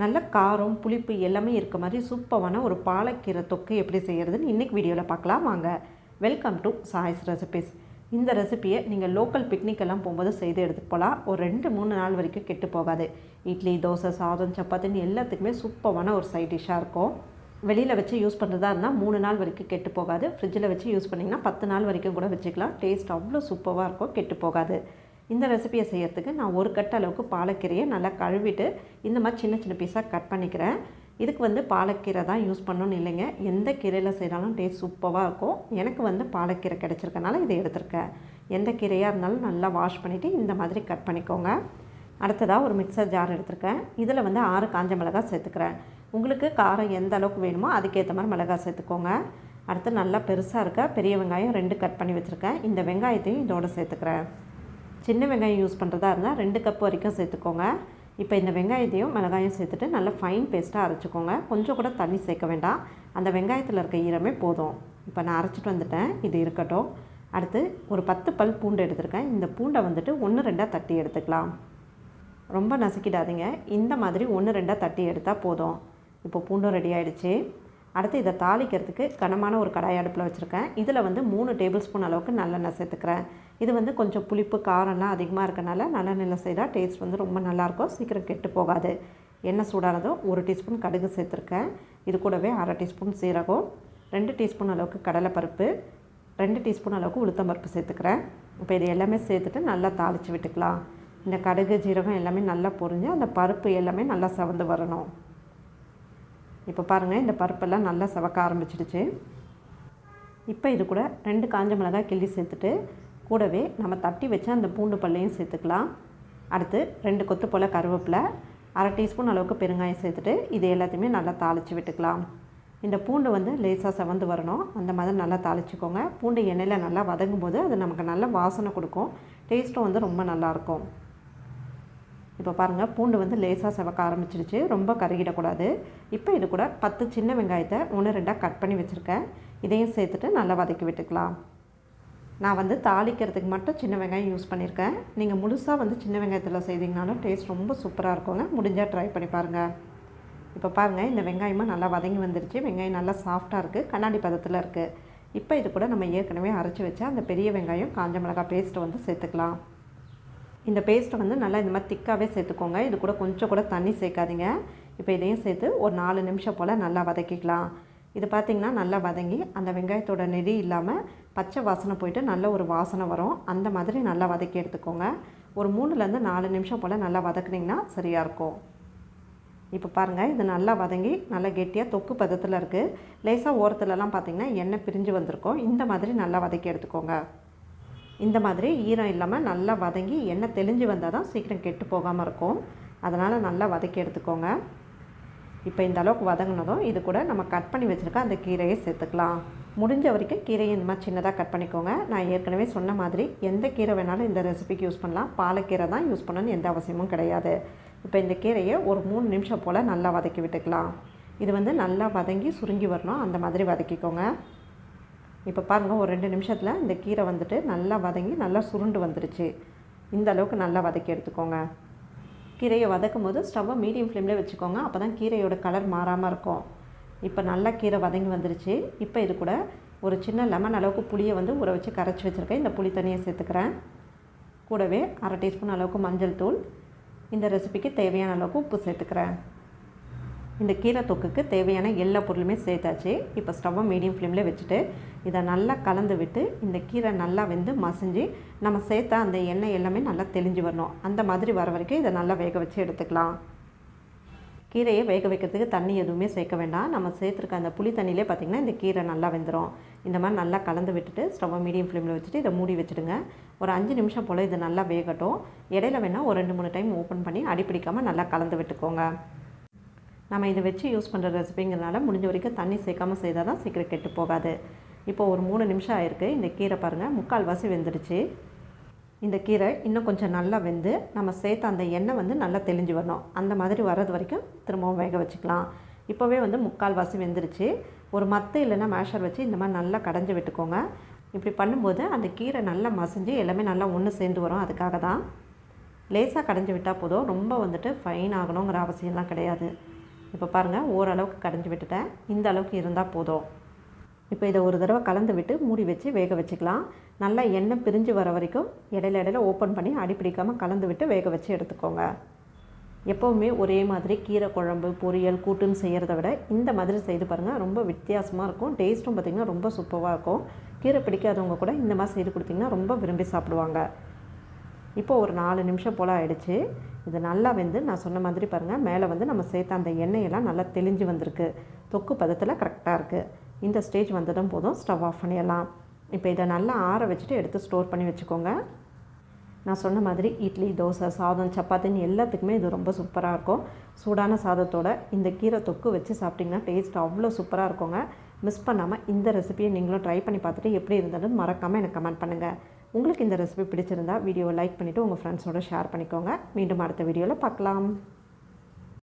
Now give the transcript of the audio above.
நல்ல காரம் புளிப்பு எல்லாமே இருக்க மாதிரி சூப்பரான ஒரு பாலக்கீரை தொக்கு எப்படி செய்கிறதுன்னு இன்றைக்கி வீடியோவில் பார்க்கலாம். வாங்க வெல்கம் டு சாய்ஸ் ரெசிபிஸ் இந்த ரெசிபியை நீங்கள் லோக்கல் பிக்னிக் எல்லாம் போகும்போது செய்து எடுத்து போகலாம் ஒரு ரெண்டு மூணு நாள் வரைக்கும் கெட்டு போகாது. இட்லி தோசை சாதம் சப்பாத்தின்னு எல்லாத்துக்குமே சூப்பரான ஒரு சைட் டிஷ்ஷாக இருக்கும். வெளியில் வச்சு யூஸ் பண்ணுறதா இருந்தால் மூணு நாள் வரைக்கும் கெட்டு போகாது. ஃப்ரிட்ஜில் வச்சு யூஸ் பண்ணிங்கன்னா பத்து நாள் வரைக்கும் கூட வச்சுக்கலாம். டேஸ்ட் அவ்வளோ சூப்பராக இருக்கும் கெட்டு போகாது. இந்த ரெசிபியை செய்யறதுக்கு நான் ஒரு கட்ட அளவுக்கு பாலக்கீரையை நல்லா கழுவிட்டு இந்த மாதிரி சின்ன சின்ன பீஸாக கட் பண்ணிக்கிறேன். இதுக்கு வந்து பாலக்கீரை தான் யூஸ் பண்ணணும்னு இல்லைங்க. எந்த கீரையில் செய்தாலும் டேஸ்ட் சூப்பராக இருக்கும். எனக்கு வந்து பாலக்கீரை கிடச்சிருக்கனால இதை எடுத்திருக்கேன். எந்த கீரையாக இருந்தாலும் நல்லா வாஷ் பண்ணிவிட்டு இந்த மாதிரி கட் பண்ணிக்கோங்க. அடுத்ததாக ஒரு மிக்சர் ஜார் எடுத்திருக்கேன். இதில் வந்து ஆறு காஞ்ச மிளகாய் சேர்த்துக்கிறேன். உங்களுக்கு காரம் எந்த அளவுக்கு வேணுமோ அதுக்கேற்ற மாதிரி மிளகாய் சேர்த்துக்கோங்க. அடுத்து நல்லா பெருசாக இருக்க பெரிய வெங்காயம் ரெண்டு கட் பண்ணி வச்சுருக்கேன். இந்த வெங்காயத்தையும் இதோட சேர்த்துக்கிறேன். சின்ன வெங்காயம் யூஸ் பண்ணுறதா இருந்தால் ரெண்டு கப் வரைக்கும் சேர்த்துக்கோங்க. இப்போ இந்த வெங்காயத்தையும் மிளகாயும் சேர்த்துட்டு நல்லா ஃபைன் பேஸ்ட்டாக அரைச்சிக்கோங்க. கொஞ்சம் கூட தண்ணி சேர்க்க வேண்டாம். அந்த வெங்காயத்தில் இருக்க ஈரமே போதும். இப்போ நான் அரைச்சிட்டு வந்துட்டேன். இது இருக்கட்டும். அடுத்து ஒரு பத்து பல் பூண்டு எடுத்திருக்கேன். இந்த பூண்டை வந்துட்டு ஒன்று ரெண்டாக தட்டி எடுத்துக்கலாம். ரொம்ப நசுக்கிடாதீங்க. இந்த மாதிரி ஒன்று ரெண்டாக தட்டி எடுத்தால் போதும். இப்போ பூண்டும் ரெடி ஆகிடுச்சு அடுத்து இதை தாளிக்கிறதுக்கு கனமான ஒரு கடாய் அடுப்பில் வச்சுருக்கேன். இதில் வந்து மூணு டேபிள் ஸ்பூன் அளவுக்கு நல்லெண்ணெய் சேர்த்துக்கிறேன். இது வந்து கொஞ்சம் புளிப்பு காரம்லாம் அதிகமாக இருக்கனால நிலை செய்தால் டேஸ்ட் வந்து ரொம்ப நல்லாயிருக்கும். சீக்கிரம் கெட்டு போகாது. எண்ணெய் சூடானதும் ஒரு டீஸ்பூன் கடுகு சேர்த்துருக்கேன். இது கூடவே அரை டீஸ்பூன் சீரகம் ரெண்டு டீஸ்பூன் அளவுக்கு கடலைப்பருப்பு ரெண்டு டீஸ்பூன் அளவுக்கு உளுத்தம்பருப்பு சேர்த்துக்கிறேன். இப்போ இது எல்லாமே சேர்த்துட்டு நல்லா தாளித்து விட்டுக்கலாம். இந்த கடுகு ஜீரகம் எல்லாமே நல்லா பொரிஞ்சு அந்த பருப்பு எல்லாமே நல்லா செவந்து வரணும். இப்போ பாருங்கள் இந்த பருப்பெல்லாம் நல்லா செவக்க ஆரம்பிச்சிடுச்சு. இப்போ இது கூட ரெண்டு காஞ்ச மிளகாய் கிள்ளி சேர்த்துட்டு கூடவே நம்ம தட்டி வச்ச அந்த பூண்டு பல்லையும் சேர்த்துக்கலாம். அடுத்து ரெண்டு கொத்து போல் கருவேப்பிலை அரை டீஸ்பூன் அளவுக்கு பெருங்காயம் சேர்த்துட்டு இது எல்லாத்தையுமே நல்லா தாளித்து விட்டுக்கலாம். இந்த பூண்டு வந்து லேசாக செவந்து வரணும். அந்த மாதிரி நல்லா தாளிச்சுக்கோங்க. பூண்டு எண்ணெயில் நல்லா வதங்கும் போது அது நமக்கு நல்ல வாசனை கொடுக்கும். டேஸ்ட்டும் வந்து ரொம்ப நல்லாயிருக்கும் இப்போ பாருங்கள் பூண்டு வந்து லேசாக செவக்க ஆரம்பிச்சிருச்சு ரொம்ப கருகிடக்கூடாது. இப்போ இது கூட பத்து சின்ன வெங்காயத்தை ஒன்று ரெண்டாக கட் பண்ணி வச்சுருக்கேன். இதையும் சேர்த்துட்டு நல்லா வதக்கி விட்டுக்கலாம். நான் வந்து தாளிக்கிறதுக்கு மட்டும் சின்ன வெங்காயம் யூஸ் பண்ணியிருக்கேன். நீங்கள் முழுசாக வந்து சின்ன வெங்காயத்தில் செய்தீங்கனாலும் டேஸ்ட் ரொம்ப சூப்பராக இருக்குங்க. முடிஞ்சால் ட்ரை பண்ணி பாருங்கள் இப்போ பாருங்கள் இந்த வெங்காயமும் நல்லா வதங்கி வந்துருச்சு. வெங்காயம் நல்லா சாஃப்டாக இருக்குது கண்ணாடி பதத்தில் இருக்குது இப்போ இது கூட நம்ம ஏற்கனவே அரைச்சி வச்சா அந்த பெரிய வெங்காயம் காஞ்ச மிளகாய் பேஸ்ட்டை வந்து சேர்த்துக்கலாம். இந்த பேஸ்ட்டை வந்து நல்லா இந்த மாதிரி திக்காகவே சேர்த்துக்கோங்க. இது கூட கொஞ்சம் கூட தண்ணி சேர்க்காதீங்க. இப்போ இதையும் சேர்த்து ஒரு நாலு நிமிஷம் போல் நல்லா வதக்கிக்கலாம். இது பார்த்திங்கன்னா நல்லா வதங்கி அந்த வெங்காயத்தோட நெடி இல்லாமல் பச்சை வாசனை போயிட்டு நல்ல ஒரு வாசனை வரும். அந்த மாதிரி நல்லா வதக்கி எடுத்துக்கோங்க. ஒரு மூணுலேருந்து நாலு நிமிஷம் போல் நல்லா வதக்குனிங்கன்னா சரியாக இருக்கும். இப்போ பாருங்கள் இது நல்லா வதங்கி நல்லா கெட்டியாக தொக்கு பதத்தில் இருக்குது லேசாக ஓரத்துலலாம் பார்த்திங்கன்னா எண்ணெய் பிரிஞ்சு வந்திருக்கும். இந்த மாதிரி நல்லா வதக்கி எடுத்துக்கோங்க. இந்த மாதிரி ஈரம் இல்லாமல் நல்லா வதங்கி எண்ணெய் தெளிஞ்சு வந்தால் தான் சீக்கிரம் கெட்டு போகாமல் இருக்கும். அதனால் நல்லா வதக்கி எடுத்துக்கோங்க. இப்போ இந்த அளவுக்கு வதங்கினதும் இது கூட நம்ம கட் பண்ணி வச்சுருக்க அந்த கீரையை சேர்த்துக்கலாம். முடிஞ்ச வரைக்கும் கீரையை இந்த மாதிரி சின்னதாக கட் பண்ணிக்கோங்க. நான் ஏற்கனவே சொன்ன மாதிரி எந்த கீரை வேணாலும் இந்த ரெசிபிக்கு யூஸ் பண்ணலாம். பாலக்கீரை தான் யூஸ் பண்ணணும்னு எந்த அவசியமும் கிடையாது. இப்போ இந்த கீரையை ஒரு மூணு நிமிஷம் போல் நல்லா வதக்கி விட்டுக்கலாம். இது வந்து நல்லா வதங்கி சுருங்கி வரணும். அந்த மாதிரி வதக்கிக்கோங்க. இப்போ பாருங்கள் ஒரு ரெண்டு நிமிஷத்தில் இந்த கீரை வந்துட்டு நல்லா வதங்கி நல்லா சுருண்டு வந்துடுச்சு இந்த அளவுக்கு நல்லா வதக்கி எடுத்துக்கோங்க. கீரையை வதக்கும் போது ஸ்டவ்வை மீடியம் ஃப்ளேமில் வச்சுக்கோங்க. அப்போ தான் கீரையோட கலர் மாறாமல் இருக்கும். இப்போ நல்லா கீரை வதங்கி வந்துருச்சு. இப்போ இது கூட ஒரு சின்ன லெமன் அளவுக்கு புளியை வந்து ஊற வச்சு கரைச்சி வச்சுருக்கேன். இந்த புளி தண்ணியை சேர்த்துக்கிறேன். கூடவே அரை டீஸ்பூன் அளவுக்கு மஞ்சள் தூள். இந்த ரெசிபிக்கு தேவையான அளவுக்கு உப்பு சேர்த்துக்கிறேன். இந்த கீரை தொக்குக்கு தேவையான எல்லா பொருளுமே சேர்த்தாச்சு. இப்போ ஸ்டவ்வை மீடியம் ஃப்ளேமில் வச்சுட்டு இதை நல்லா கலந்து விட்டு இந்த கீரை நல்லா வெந்து மசிஞ்சு நம்ம சேர்த்தா அந்த எண்ணெய் எல்லாமே நல்லா தெளிஞ்சு வரணும். அந்த மாதிரி வர வரைக்கும் இதை நல்லா வேக வச்சு எடுத்துக்கலாம். கீரையை வேக வைக்கிறதுக்கு தண்ணி எதுவுமே சேர்க்க வேண்டாம். நம்ம சேர்த்துருக்க அந்த புளி தண்ணியிலே பார்த்திங்கன்னா இந்த கீரை நல்லா வெந்துடும் இந்த மாதிரி நல்லா கலந்து விட்டுட்டு ஸ்டவ்வை மீடியம் ஃப்ளேமில் வச்சுட்டு இதை மூடி வச்சுடுங்க. ஒரு அஞ்சு நிமிஷம் போல் இது நல்லா வேகட்டும். இடையில வேணால் ஒரு ரெண்டு மூணு டைம் ஓப்பன் பண்ணி அடிப்பிடிக்காமல் நல்லா கலந்து விட்டுக்கோங்க. நம்ம இதை வச்சு யூஸ் பண்ணுற ரெசிபிங்கிறனால முடிஞ்ச வரைக்கும் தண்ணி சேர்க்காமல் செய்தால் தான் சீக்கிரம் கெட்டு போகாது. இப்போ ஒரு மூணு நிமிஷம் ஆயிருக்கு. இந்த கீரை பாருங்கள் முக்கால் வாசி வெந்துடுச்சு. இந்த கீரை இன்னும் கொஞ்சம் நல்லா வெந்து நம்ம சேர்த்த அந்த எண்ணெய் வந்து நல்லா தெளிஞ்சு வரணும். அந்த மாதிரி வர்றது வரைக்கும் திரும்பவும் வேக வச்சுக்கலாம். இப்போவே வந்து முக்கால் வாசி வெந்துருச்சு ஒரு மத்து இல்லைன்னா மேஷர் வச்சு இந்த மாதிரி நல்லா கடைஞ்சி விட்டுக்கோங்க. இப்படி பண்ணும்போது அந்த கீரை நல்லா மசிஞ்சு எல்லாமே நல்லா ஒன்று சேர்ந்து வரும். அதுக்காக தான். லேசாக கடைஞ்சி விட்டால் போதும். ரொம்ப வந்துட்டு ஃபைன் ஆகணுங்கிற அவசியம்லாம் கிடையாது. இப்போ பாருங்கள் ஓரளவுக்கு கடைஞ்சி விட்டுட்டேன். இந்த அளவுக்கு இருந்தால் போதும். இப்போ இதை ஒரு தடவை கலந்து விட்டு மூடி வச்சு வேக வச்சுக்கலாம். நல்லா எண்ணெய் பிரிஞ்சு வர வரைக்கும் இடையில இடையில ஓப்பன் பண்ணி அடி பிடிக்காமல் கலந்து விட்டு வேக வச்சு எடுத்துக்கோங்க. எப்போவுமே ஒரே மாதிரி கீரை குழம்பு பொரியல் கூட்டுன்னு செய்கிறத விட இந்த மாதிரி செய்து பாருங்கள் ரொம்ப வித்தியாசமாக இருக்கும். டேஸ்ட்டும் பார்த்திங்கன்னா ரொம்ப சூப்பராக இருக்கும். கீரை பிடிக்காதவங்க கூட இந்த மாதிரி செய்து கொடுத்திங்கன்னா ரொம்ப விரும்பி சாப்பிடுவாங்க. இப்போ ஒரு நாலு நிமிஷம் போல் ஆயிடுச்சு. இது நல்லா வந்து நான் சொன்ன மாதிரி பாருங்கள் மேலே வந்து நம்ம சேர்த்த அந்த எண்ணெயெல்லாம் நல்லா தெளிஞ்சு வந்திருக்கு. தொக்கு பதத்தில் கரெக்டாக இருக்குது இந்த ஸ்டேஜ் வந்ததும் போதும் ஸ்டவ் ஆஃப் பண்ணிடலாம். இப்போ இதை நல்லா ஆற வச்சுட்டு எடுத்து ஸ்டோர் பண்ணி வச்சுக்கோங்க. நான் சொன்ன மாதிரி இட்லி தோசை சாதம் சப்பாத்தின்னு எல்லாத்துக்குமே இது ரொம்ப சூப்பராக இருக்கும். சூடான சாதத்தோட இந்த கீரை தொக்கு வச்சு சாப்பிட்டிங்கன்னா டேஸ்ட் அவ்வளோ சூப்பராக இருக்குங்க. மிஸ் பண்ணாமல் இந்த ரெசிபியை நீங்களும் ட்ரை பண்ணி பார்த்துட்டு எப்படி இருந்தாலும் மறக்காமல் எனக்கு கமெண்ட் பண்ணுங்கள் உங்களுக்கு இந்த ரெசிபி பிடிச்சிருந்தா வீடியோவை லைக் பண்ணிவிட்டு உங்கள் ஃப்ரெண்ட்ஸோட ஷேர் பண்ணிக்கோங்க. மீண்டும் அடுத்த வீடியோவில் பார்க்கலாம்.